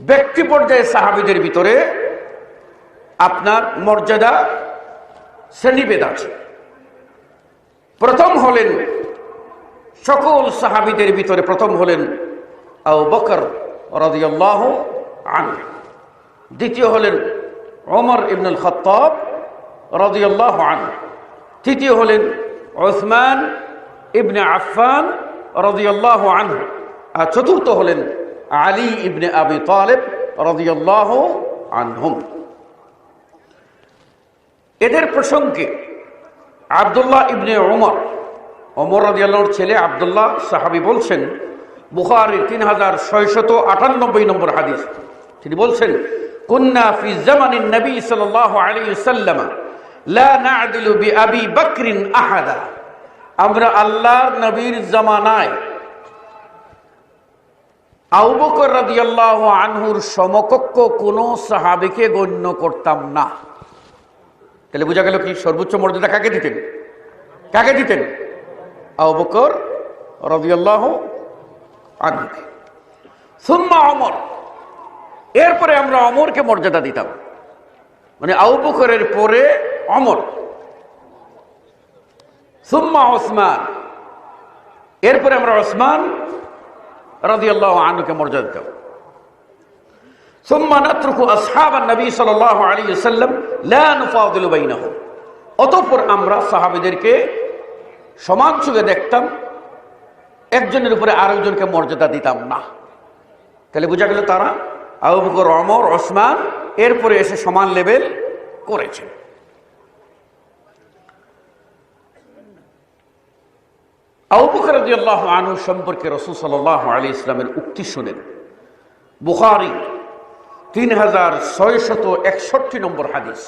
ব্যক্তি পর্যায়ে সাহাবিদের ভিতরে আপনার মর্যাদা শ্রেণীভেদ আছে। প্রথম হলেন সকল সাহাবিদের ভিতরে প্রথম হলেন আউ বকর রদিয়াল্লাহ আন দ্বিতীয় হলেন ওমর ইবনুল খত্তাব রদিয়াল্লাহ আন তৃতীয় হলেন ওসমান ইবনে আফফান রদিয়াল্লাহ আন আর চতুর্থ হলেন আলী ইবনে আবি তালেব রদিয়াল্লাহ আনহুম। এদের প্রসঙ্গে আবদুল্লাহ ইবনে ওমর ওমর রাজিয়াল্লাহর ছেলে আবদুল্লাহ সাহাবি বলছেন, বুখারির তিন হাজার ছয়শত আটানব্বই নম্বর হাদিস। তিনি বলছেন, কুন্না ফি জামানিন নবী সাল্লাল্লাহু আলাইহি সাল্লাম লা না'দিলু বি আবি বকরিন আহাদা। আমরা আল্লাহর নবীর জামানায় আবু বকর আনহুর সমকক্ষ কোনো সাহাবীকে গণ্য করতাম না। তাহলে বোঝা গেল কি? সর্বোচ্চ মর্যাদা কাকে দিতেন? কাকে দিতেন? আবু বকর রাদিয়াল্লাহু আনহুকে। সুম্মা অমর। এরপরে আমরা অমরকে মর্যাদা দিতাম। মানে আউবকরের পরে অমর। সুম্মা ওসমান। এরপরে আমরা ওসমান রাজি আনুকে মর্যাদা দাও। অতঃপর আমরা সমান দেখতাম, একজনের উপরে আরেকজনকে মর্যাদা দিতাম না। তাহলে বোঝা গেল তারা আবু বকর অমর ওসমান, এরপরে এসে সমান লেভেল করেছেন। বকর আনহু সম্পর্কে রাসূল সাল্লাল্লাহু আলাইহি ইসলামের উক্তি শুনেন। বুখারী তিন হাজার ছয়শত একষট্টি নম্বর হাদিস।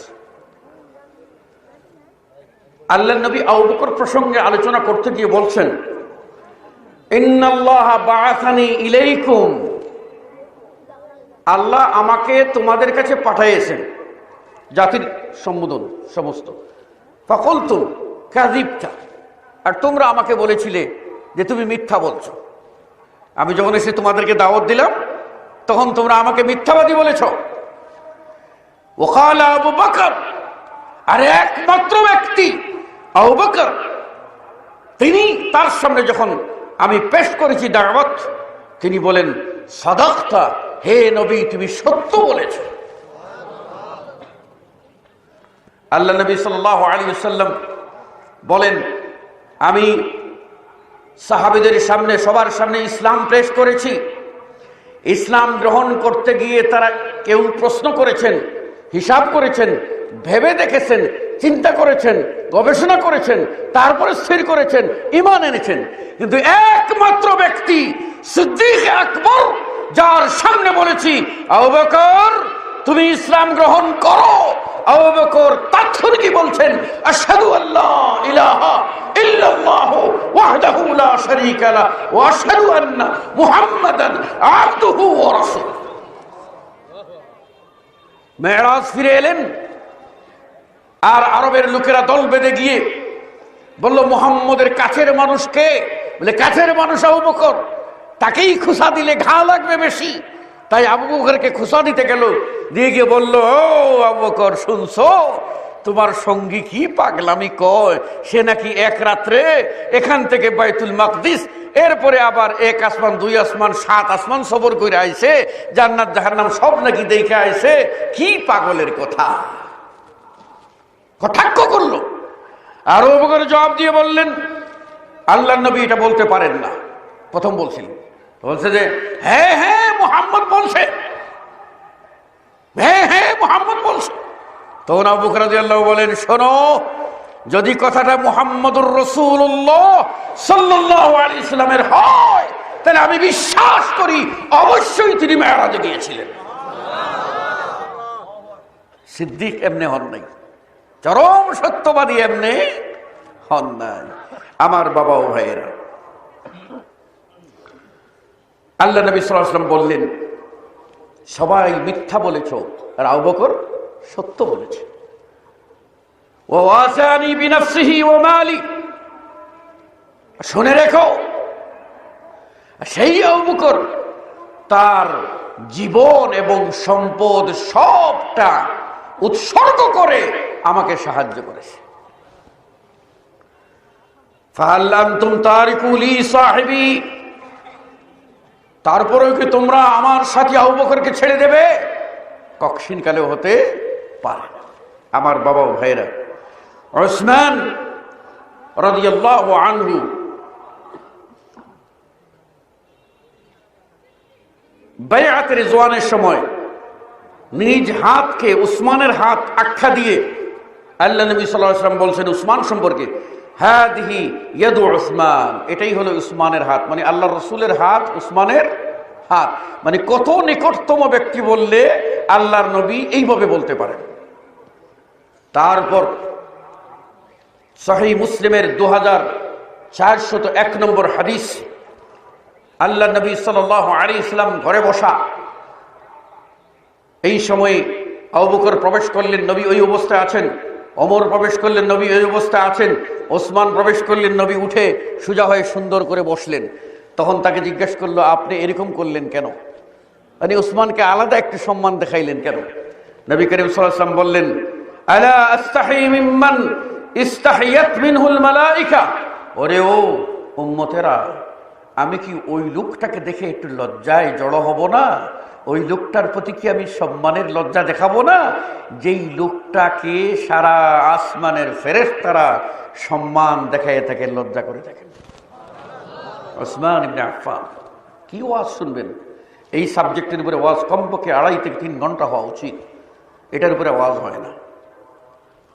আল্লাহ নবী আউবকর প্রসঙ্গে আলোচনা করতে গিয়ে বলছেন আল্লাহ আমাকে তোমাদের কাছে পাঠাইয়েছেন, জাতির সম্বোধন সমস্ত। ফকলতুম কাজিবটা আর তোমরা আমাকে বলেছিলে যে তুমি মিথ্যা বলছো। আমি যখন এসে তোমাদেরকে দাওয়াত দিলাম, তখন তোমরা আমাকে মিথ্যাবাদী বলেছ। ওখাল আবু বকর আর একমাত্র ব্যক্তি আবু বকর, তিনি তার সামনে যখন আমি পেশ করেছি দাওয়াত, তিনি বলেন, সাদাক্তা, হে নবী, তুমি সত্য বলেছ। আল্লাহ নবী সাল আলী সাল্লাম বলেন আমি সাহাবিদের সামনে, সবার সামনে ইসলাম পেশ করেছি। ইসলাম গ্রহণ করতে গিয়ে তারা কেউ প্রশ্ন করেছেন, হিসাব করেছেন, ভেবে দেখেছেন, চিন্তা করেছেন, গবেষণা করেছেন, তারপরে স্থির করেছেন ইমান এনেছেন। কিন্তু একমাত্র ব্যক্তি সিদ্দিক আকবর, যার সামনে বলেছি আবকর তুমি ইসলাম গ্রহণ করো। আবু বকর তাৎক্ষণিক বলছেন? আশহাদু আল্লাহ ইলাহা ফিরে এলেন। আর আরবের লোকেরা দল বেঁধে গিয়ে বলল, মোহাম্মদের কাছের মানুষকে? বলে, কাছের মানুষ আবু বকর। তাকেই খুশা দিলে ঘা লাগবে বেশি। তাই আবু বকরকে খুশা দিতে গেল। দিয়ে গিয়ে বলল, ও আবু বকর, শুনছো? তোমার সঙ্গী কি পাগলামি কয়? সে নাকি এক রাত্রে এখান থেকে বাইতুল মাকদিস, এরপরে আবার এক আসমান, দুই আসমান, সাত আসমান সবর করে আইছে, জান্নাত, জাহান্নাম সব নাকি দেখে আইছে। কি পাগলের কথা? কটাক্ষ করল। আর অবকর জবাব দিয়ে বললেন আল্লাহ নবী এটা বলতে পারেন না। প্রথম বলছিলেন। বলছে যে হ্যাঁ হ্যাঁ মোহাম্মদ বলছে। হ্যাঁ হ্যাঁ মোহাম্মদ বলছে। তখন আবু আল্লাহ বলেন, শোনো, যদি কথাটা মোহাম্মদুর রসুল্লাহ সাল্লাহ আলী ইসলামের হয়, তাহলে আমি বিশ্বাস করি অবশ্যই তিনি মেয়ারাজে গিয়েছিলেন। সিদ্দিক এমনি হন নাই। চরম সত্যবাদী এমনি হন নাই। আমার বাবা ও ভাইয়েরা। আল্লাহ নবী সাল্লাম বললেন, সবাই মিথ্যা বলেছ, আর আবকর সত্য বলেছে। শুনে রেখো। সেই আবুকর তার জীবন এবং সম্পদ সবটা উৎসর্গ করে আমাকে সাহায্য করেছে। তারপরেও কি তোমরা আমার সাথে আবু বকরকে ছেড়ে দেবে? কক্ষিন কালে হতে পারে। আমার বাবা ভাইরা ওসমান রাদিয়াল্লাহু আনহু বায়াত রিজওয়ানের সময় নিজ হাতকে উসমানের হাত আখ্যা দিয়ে আল্লাহ নবী ওয়াসাল্লাম বলছেন, উসমান সম্পর্কে হাদিহি ইয়াদু উসমান এটাই হলো উসমানের হাত মানে আল্লাহ রসুলের হাত উসমানের হাত। মানে কত নিকটতম ব্যক্তি বললে আল্লাহর নবী এইভাবে বলতে পারেন। তারপর সহি মুসলিমের দু হাজার চারশত এক নম্বর হাদিস আল্লাহ নবী সাল আলী ইসলাম ঘরে বসা। এই সময়ে অবকর প্রবেশ করলেন, নবী ওই অবস্থায় আছেন। অমর প্রবেশ করলেন, নবী ওই অবস্থায় আছেন। ওসমান প্রবেশ করলেন, নবী উঠে সোজা হয়ে সুন্দর করে বসলেন। তখন তাকে জিজ্ঞেস করল, আপনি এরকম করলেন কেন? মানে উসমানকে আলাদা একটু সম্মান দেখাইলেন কেন? নবী করিম সাল্লাম বললেন ওরে ও উম্মতেরা, আমি কি ওই লোকটাকে দেখে একটু লজ্জায় জড়ো হব না? ওই লোকটার প্রতি কি আমি সম্মানের লজ্জা দেখাবো না? যেই লোকটাকে সারা আসমানের ফেরেস তারা সম্মান দেখায় থাকেন, লজ্জা করে থাকেন। ওসমান ইবনে আফফান। কি ওয়াজ শুনবেন? এই সাবজেক্টের উপরে ওয়াজ কমপক্ষে আড়াই থেকে তিন ঘণ্টা হওয়া উচিত। এটার উপরে ওয়াজ হয় না।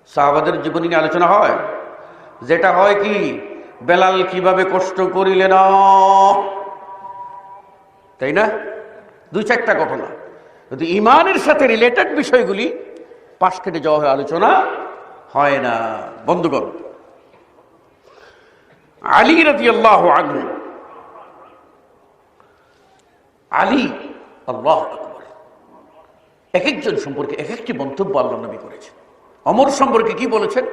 সাহাবাদের জীবনী নিয়ে আলোচনা হয়। যেটা হয় কি, বেলাল কীভাবে কষ্ট করিলে না? তাই না? দুই চারটা ঘটনা। কিন্তু ইমানের সাথে রিলেটেড বিষয়গুলি পাশ কেটে যাওয়া হয় আলোচনা হয় না। বন্ধুগণ, আলী রাজি আল্লাহ আনহু আলী, আল্লাহ আকবর। এক একজন সম্পর্কে এক একটি মন্তব্য আল্লাহ নবী করেছেন। অমর সম্পর্কে কি বলেছেন?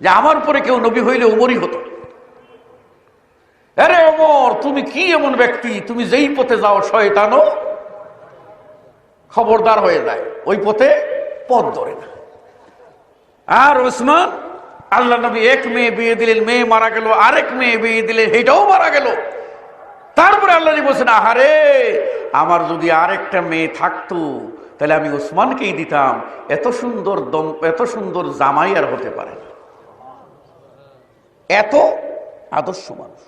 যে আমার পরে কেউ নবী হইলে উমরই হতো। আরে অমর তুমি কি এমন ব্যক্তি? তুমি যেই পথে যাও, শয়তানও খবরদার হয়ে যায়। ওই পথে পথ ধরে না। আর ওসমান, আল্লাহ নবী এক মেয়ে বিয়ে দিলেন, মেয়ে মারা গেল, আরেক মেয়ে বিয়ে দিলেন এটাও মারা গেল। তারপরে আল্লাহ বলছেন, আহারে, আমার যদি আরেকটা মেয়ে থাকতো, তাহলে আমি ওসমানকেই দিতাম। এত সুন্দর দম, এত সুন্দর জামাই আর হতে পারে না। এত আদর্শ মানুষ।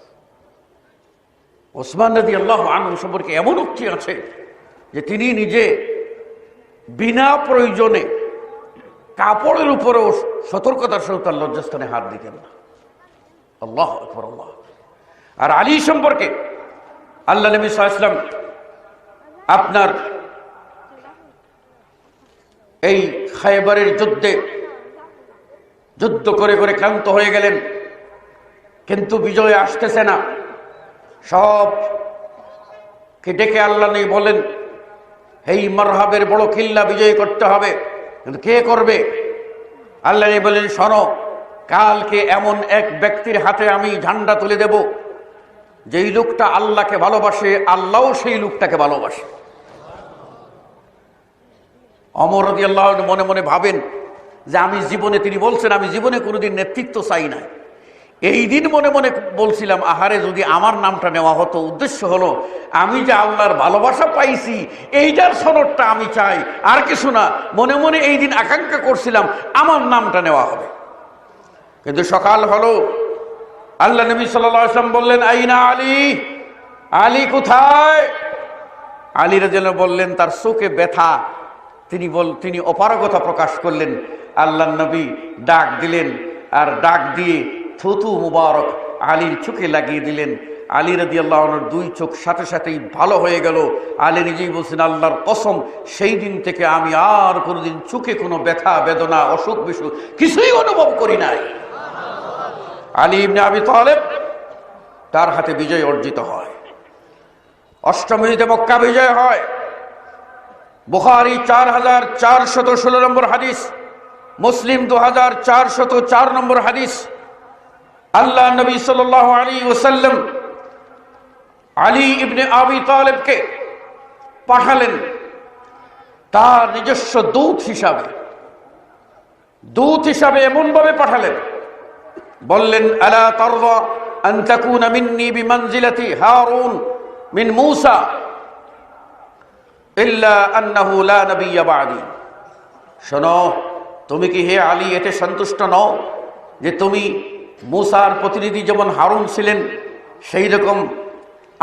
ওসমান নদী আল্লাহ আনন্দ সম্পর্কে এমন উক্তি আছে যে তিনি নিজে বিনা প্রয়োজনে কাপড়ের উপরেও সতর্কতার সহ তার লজ্জাস্থানে হাত দিতেন না। আল্লাহ আল্লাহ আর আলী সম্পর্কে আল্লাহ নবী সাল্লাম আপনার এই খাইবারের যুদ্ধে যুদ্ধ করে করে ক্লান্ত হয়ে গেলেন, কিন্তু বিজয় আসতেছে না। সব কে ডেকে আল্লাহ নেই বলেন এই মারহাবের বড় কিল্লা বিজয় করতে হবে। কিন্তু কে করবে? আল্লাহ বলেন, শোনো, কালকে এমন এক ব্যক্তির হাতে আমি ঝান্ডা তুলে দেব যেই লোকটা আল্লাহকে ভালোবাসে, আল্লাহও সেই লোকটাকে ভালোবাসে। অমর রদি আল্লাহ মনে মনে ভাবেন যে আমি জীবনে, তিনি বলছেন, আমি জীবনে কোনোদিন নেতৃত্ব চাই না এই দিন মনে মনে বলছিলাম, আহারে যদি আমার নামটা নেওয়া হতো, উদ্দেশ্য হলো, আমি যে আল্লাহর ভালোবাসা পাইছি, এইটার সনদটা আমি চাই। আর কিছু না, মনে মনে এই দিন আকাঙ্ক্ষা করছিলাম, আমার নামটা নেওয়া হবে। কিন্তু সকাল হলো আল্লাহ নবী সাল্লাম বললেন, আইনা আলী? আলী কোথায়? আলী রাজেল বললেন, তার চোখে ব্যথা। তিনি বল, তিনি অপারগতা প্রকাশ করলেন। আল্লাহ নবী ডাক দিলেন আর ডাক দিয়ে থুতু মুবারক আলীর চোখে লাগিয়ে দিলেন। আলী রাজি আল্লাহর দুই চোখ সাথে সাথেই ভালো হয়ে গেল। আলী নিজেই বলছেন, আল্লাহর কসম, সেই দিন থেকে আমি আর কোনোদিন চোখে কোনো ব্যথা, বেদনা অসুখ বিসুখ কিছুই অনুভব করি নাই। আলী ইবনে আবি তালেব তার হাতে বিজয় অর্জিত হয়। অষ্টমীতে মক্কা বিজয় হয়। বুখারি চার হাজার চারশত ষোলো নম্বর হাদিস, মুসলিম দু হাজার চারশত চার নম্বর হাদিস। আল্লাহ নবী সাল আলী ওসাল্লাম আলী ইবনে আবি তালেবকে পাঠালেন তার নিজস্ব দূত হিসাবে। দূত হিসাবে এমনভাবে পাঠালেন বললেন, আলা তরদা আন তাকুনা মিন্নি বিমানজিলাতি হারুন মিন মূসা ইল্লা আন্নাহু লা নাবিয়্যা বা'দি। শোনো, তুমি কি হে আলী এতে সন্তুষ্ট নও যে তুমি মূসার প্রতিনিধি যেমন হারুন ছিলেন, সেই রকম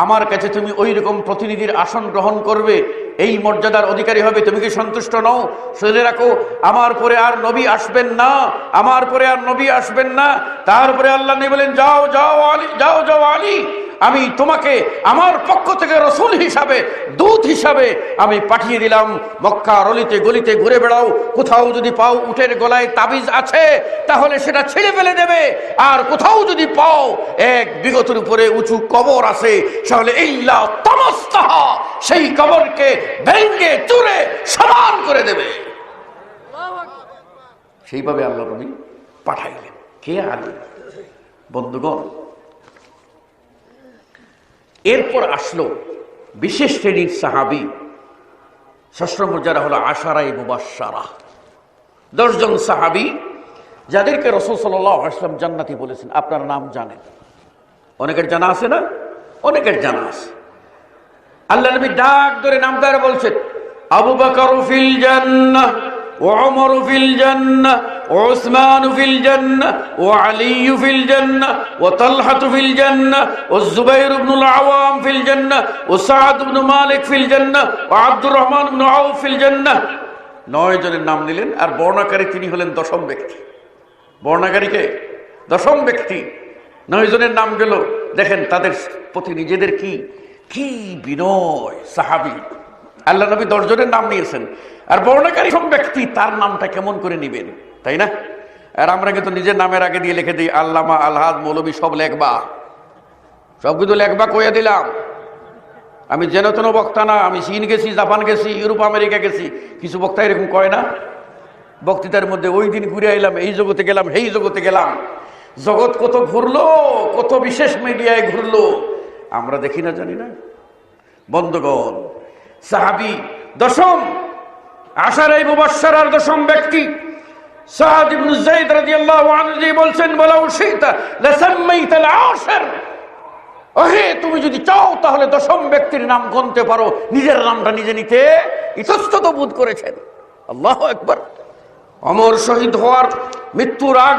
আমার কাছে তুমি ওই রকম প্রতিনিধির আসন গ্রহণ করবে এই মর্যাদার অধিকারী হবে, তুমি কি সন্তুষ্ট নও? শুনে রাখো, আমার পরে আর নবী আসবেন না, আমার পরে আর নবী আসবেন না। তারপরে আল্লাহ নেই বলেন, যাও যাও আলী, যাও যাও আলী, আমি তোমাকে আমার পক্ষ থেকে রসুল হিসাবে, দূত হিসাবে আমি পাঠিয়ে দিলাম। মক্কা রলিতে গলিতে ঘুরে বেড়াও, কোথাও যদি পাও উঠের গলায় তাবিজ আছে, তাহলে সেটা ছেড়ে ফেলে দেবে। আর কোথাও যদি পাও, এক বিগতের উপরে উঁচু কবর আছে, তাহলে ইল্লা তমস্তাহা। সেই কবরকে ভেঙ্গে চুরে সমান করে দেবে। সেইভাবে আল্লাহ নবী পাঠাইলেন। কে আলী? বন্ধুগণ, এরপর আসলো বিশেষ শ্রেণির সাহাবি ষষ্ঠ মর্যাদা হলো আশারাই মুবাসারা দশজন সাহাবি যাদেরকে রসুল সাল্লাহ আসলাম জান্নাতি বলেছেন। আপনার নাম জানেন। অনেকের জানা আছে না? অনেকের জানা আছে। আল্লাহ নবী ডাক ধরে নাম ধরে বলছেন আবু বকর ফিল জান্নাহ ওমর ফিল জান্নাহ ওসমান ফিল জান্নাহ, ও আলী ফিল জান্নাহ, ও তালহাত ফিল জান্নাহ, ও জুবাইর ইবনুল আওয়াম ফিল জান্নাহ, ও সাদ ইবনে মালিক ফিল জান্নাহ, ও আব্দুর রহমান ইবনে আউফ ফিল জান্নাহ। নয় জনের নাম নিলেন আর বর্ণাকারী তিনি হলেন দশম ব্যক্তি। বর্ণাকারীকে দশম ব্যক্তি। নয় জনের নাম গেল। দেখেন তাদের প্রতি নিজেদের কি কি বিনয় সাহাবি। আল্লাহ নবী দশজনের নাম নিয়েছেন। আর বর্ণাকারী সব ব্যক্তি তার নামটা কেমন করে নিবেন, তাই না? আর আমরা কিন্তু নিজের নামের আগে দিয়ে লিখে দিই, আল্লামা আলহাদ মৌলবী সব লেখবা। সব কিন্তু লেখবা কইয়া দিলাম। আমি যেন তেন বক্তা না, আমি চীন গেছি, জাপান গেছি, ইউরোপ, আমেরিকা গেছি, কিছু বক্তা এরকম কয় না? বক্তৃতার মধ্যে ওই দিন ঘুরে আইলাম, এই জগতে গেলাম এই জগতে গেলাম। জগৎ কত ঘুরলো, কত বিশেষ মিডিয়ায় ঘুরলো। আমরা দেখি না, জানি না। বন্ধগণ, সাহাবি দশম আশার এই মুবাশশারার দশম ব্যক্তি তুমি যদি চাও তাহলে দশম ব্যক্তির নাম পারো, নিজের নামটা নিজে নিতে। বোধ করেছেন। আল্লাহ একবার অমর শহীদ মৃত্যুর আগ